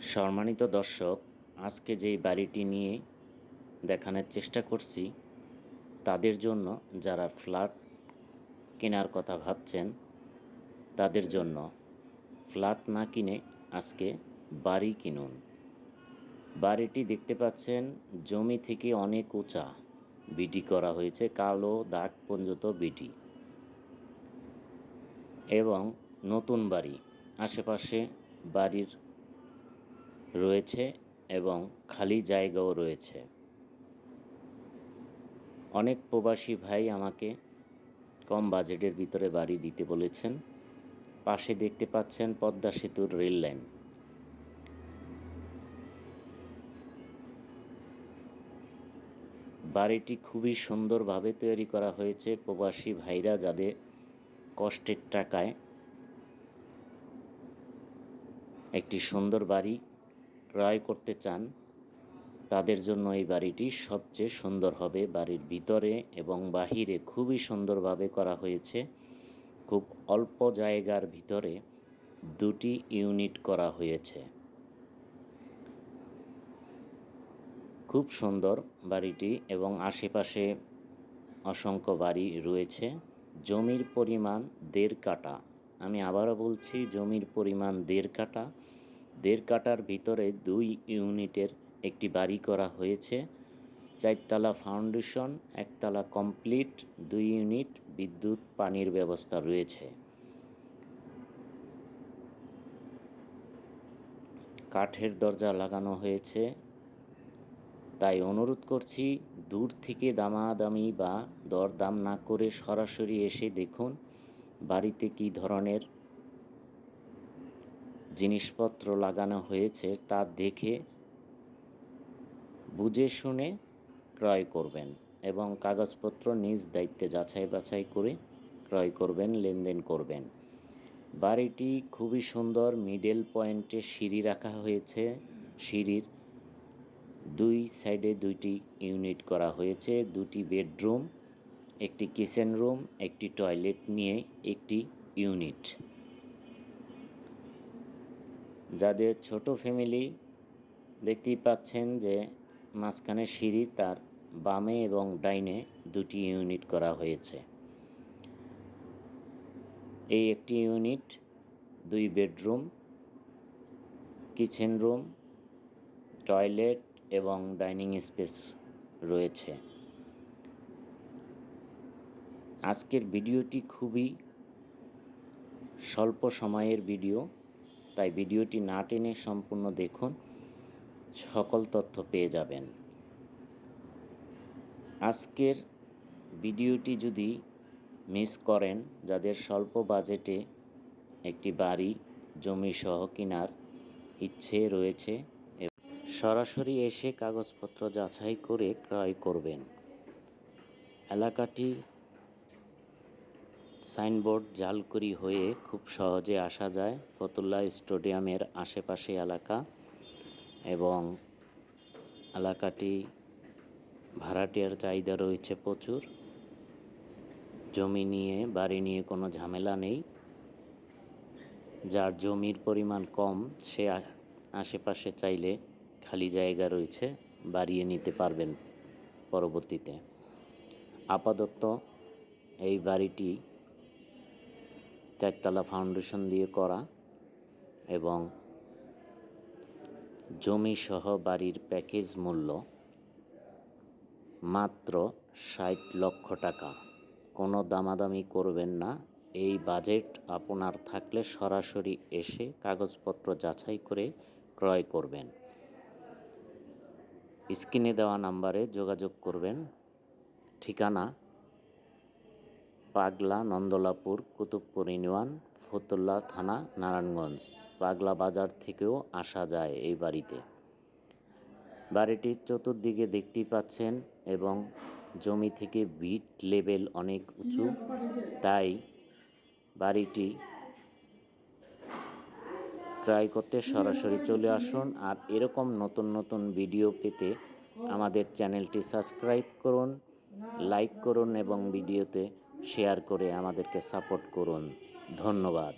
সম্মানিত দর্শক, আজকে যেই বাড়িটি নিয়ে দেখানোর চেষ্টা করছি, তাদের জন্য যারা ফ্ল্যাট কেনার কথা ভাবছেন, তাদের জন্য ফ্ল্যাট না কিনে আজকে বাড়ি কিনুন। বাড়িটি দেখতে পাচ্ছেন, জমি থেকে অনেক উঁচা। বিটি করা হয়েছে, কালো দাগ পর্যন্ত বিটি এবং নতুন বাড়ি, আশেপাশে বাড়ির রয়েছে এবং খালি জায়গাও রয়েছে। অনেক প্রবাসী ভাই আমাকে কম বাজেটের ভিতরে বাড়ি দিতে বলেছেন। পাশে দেখতে পাচ্ছেন পদ্মা সেতুর রেল লাইন। বাড়িটি খুবই সুন্দরভাবে তৈরি করা হয়েছে প্রবাসী ভাইরা যাদের কষ্টের টাকায়। একটি সুন্দর বাড়ি ক্রয় করতে চান, তাদের জন্য এই বাড়িটি সবচেয়ে সুন্দর হবে। বাড়ির ভিতরে এবং বাহিরে খুবই সুন্দরভাবে করা হয়েছে। খুব অল্প জায়গার ভিতরে দুটি ইউনিট করা হয়েছে। খুব সুন্দর বাড়িটি এবং আশেপাশে অসংখ্য বাড়ি রয়েছে। জমির পরিমাণ দেড় কাটা আমি আবারও বলছি, জমির পরিমাণ দেড় কাটা দেড় কাটার ভিতরে দুই ইউনিটের একটি বাড়ি করা হয়েছে। চারতলা ফাউন্ডেশন, একতলা কমপ্লিট, দুই ইউনিট বিদ্যুৎ, পানির ব্যবস্থা রয়েছে। কাঠের দরজা লাগানো হয়েছে। তাই অনুরোধ করছি, দূর থেকে দামাদামি বা দরদাম না করে সরাসরি এসে দেখুন, বাড়িতে কী ধরনের জিনিসপত্র লাগানো হয়েছে তা দেখে বুঝে শুনে ক্রয় করবেন এবং কাগজপত্র নিজ দায়িত্বে যাচাই বাছাই করে ক্রয় করবেন, লেনদেন করবেন। বাড়িটি খুবই সুন্দর, মিডল পয়েন্টে সিঁড়ি রাখা হয়েছে। সিঁড়ির দুই সাইডে দুইটি ইউনিট করা হয়েছে, দুটি বেডরুম, একটি কিচেন রুম, একটি টয়লেট নিয়ে একটি ইউনিট। যাদের ছোট ফ্যামিলি দেখতেই পাচ্ছেন যে মাঝখানে সিঁড়ি তার বামে এবং ডাইনে দুটি ইউনিট করা হয়েছে। এই একটি ইউনিট দুই বেডরুম কিচেন রুম টয়লেট এবং ডাইনিং স্পেস রয়েছে। আজকের ভিডিওটি খুবই স্বল্প সময়ের ভিডিও তাই ভিডিওটি না টেনে সম্পূর্ণ দেখুন। সকল তথ্য পেয়ে যাবেন। আজকের ভিডিওটি যদি মিস করেন, যাদের স্বল্প বাজেটে একটি বাড়ি জমি সহ কেনার ইচ্ছে রয়েছে সরাসরি এসে কাগজপত্র যাচাই করে ক্রয় করবেন। এলাকাটি সাইনবোর্ড জালকুড়ি হয়ে খুব সহজে আসা যায় ফতুল্লা স্টেডিয়ামের আশেপাশে এলাকা এবং এলাকাটি ভাড়াটিয়ার চাহিদা রয়েছে প্রচুর। জমি নিয়ে, বাড়ি নিয়ে কোনো ঝামেলা নেই। যার জমির পরিমাণ কম, সে আশেপাশে চাইলে খালি জায়গা রয়েছে, বাড়িয়ে নিতে পারবেন পরবর্তীতে। আপাতত এই বাড়িটি চারতলা ফাউন্ডেশন দিয়ে করা এবং জমি সহ বাড়ির প্যাকেজ মূল্য মাত্র ষাট লক্ষ টাকা। কোনো দামাদামি করবেন না। এই বাজেট আপনার থাকলে সরাসরি এসে কাগজপত্র যাচাই করে ক্রয় করবেন। স্ক্রিনে দেওয়া নাম্বারে যোগাযোগ করবেন। ঠিকানা পাগলা, নন্দলাপুর, কুতুবপুর ইউনিয়ন, ফতুল্লা থানা, নারায়ণগঞ্জ। পাগলা বাজার থেকেও আসা যায় এই বাড়িতে। বাড়িটির চতুর্দিকে দেখতেই পাচ্ছেন এবং জমি থেকে বিট লেভেল অনেক উঁচু। তাই বাড়িটি ক্রয় করতে সরাসরি চলে আসুন আর এরকম নতুন নতুন ভিডিও পেতে আমাদের চ্যানেলটি সাবস্ক্রাইব করুন, লাইক করুন এবং ভিডিওতে শেয়ার করে আমাদেরকে সাপোর্ট করুন। ধন্যবাদ।